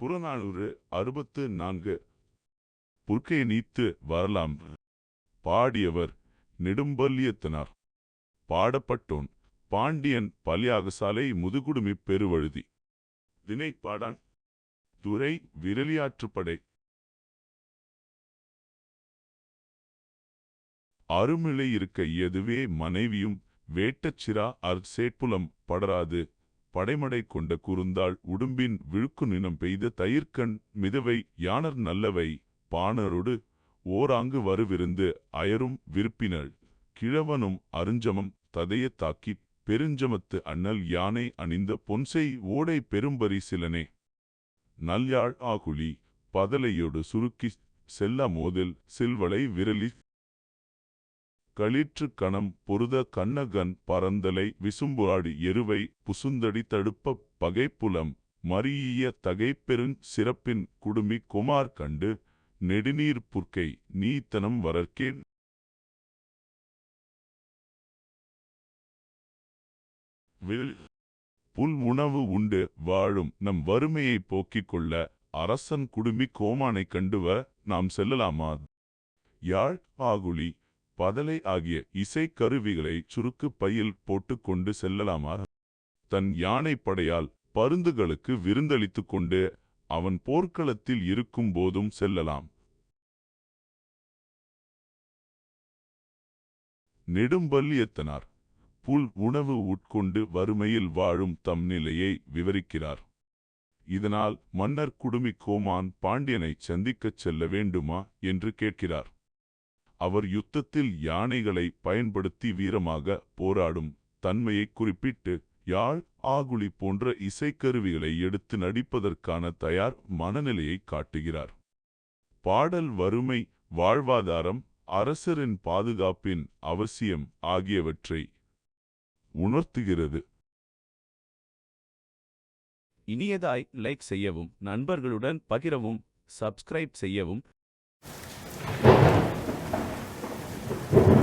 புறநானூறு அறுபத்து நான்கு. புற்கை நீத்து வரலாம். பாடியவர் நெடும்பல்லியத்தனார். பாடப்பட்டோன் பாண்டியன் பலியாகசாலை முதுகுடுமி பெருவழுதி. திணைப்பாடான் துறை விரலியாற்றுப்படை அருமிழை இருக்க எதுவே மனைவியும் வேட்டச்சிரா அர் சேட்புலம் படராது. படைமடை கொண்ட குறுந்தாள் உடும்பின் விழுக்கு நினம் பெய்த தயிர்க்கண் மிதவை யானர் நல்லவை பாணரொடு ஓராங்கு வருவிருந்து அயரும் விருப்பினள். கிழவனும் அருஞ்சமம் ததையத் தாக்கிப் பெருஞ்சமத்து அண்ணல் யானை அணிந்த பொன்சை ஓடை பெரும்பரி சிலனே. நல்யாழ் ஆகுலி பதலையொடு சுருக்கி செல்ல மோதில் சில்வளை விரலி களிற்று கணம் பொருத கண்ணகன் பரந்தலை விசும்புராடி எருவை புசுந்தடி தடுப்ப பகைப்புலம் மரீய தகைப்பெருஞ் சிறப்பின் குடுமி குமார் கண்டு நெடுநீர் புற்கை நீத்தனம் வரற்கேன். வில் புல் உணவு உண்டு வாழும் நம் வறுமையைப் போக்கிக் கொள்ள அரசன் குடுமி கோமானைக் கண்டுவ நாம் செல்லலாமா? யாழ் ஆகுளி பதலை ஆகிய இசைக் கருவிகளை சுருக்கு பையில் போட்டுக்கொண்டு செல்லலாமா? தன் யானைப்படையால் பருந்துகளுக்கு விருந்தளித்துக் கொண்டு அவன் போர்க்களத்தில் இருக்கும் போதும் செல்லலாம். நெடும்பல்லியத்தனார் புல் உணவு உட்கொண்டு வறுமையில் வாழும் தம் நிலையை விவரிக்கிறார். இதனால் மன்னர் குடுமி கோமான் பாண்டியனைச் சந்திக்கச் செல்ல வேண்டுமா? என்று கேட்கிறார். அவர் யுத்தத்தில் யானைகளை பயன்படுத்தி வீரமாக போராடும் தன்மையை குறிப்பிட்டு யாழ் ஆகுளி போன்ற இசைக்கருவிகளை எடுத்து நடிப்பதற்கான தயார் மனநிலையை காட்டுகிறார். பாடல் வறுமை வாழ்வாதாரம் அரசரின் பாதுகாப்பின் அவசியம் ஆகியவற்றை உணர்த்துகிறது. இனியதாய் லைக் செய்யவும் நண்பர்களுடன் பகிரவும் சப்ஸ்கிரைப் செய்யவும் Thank you.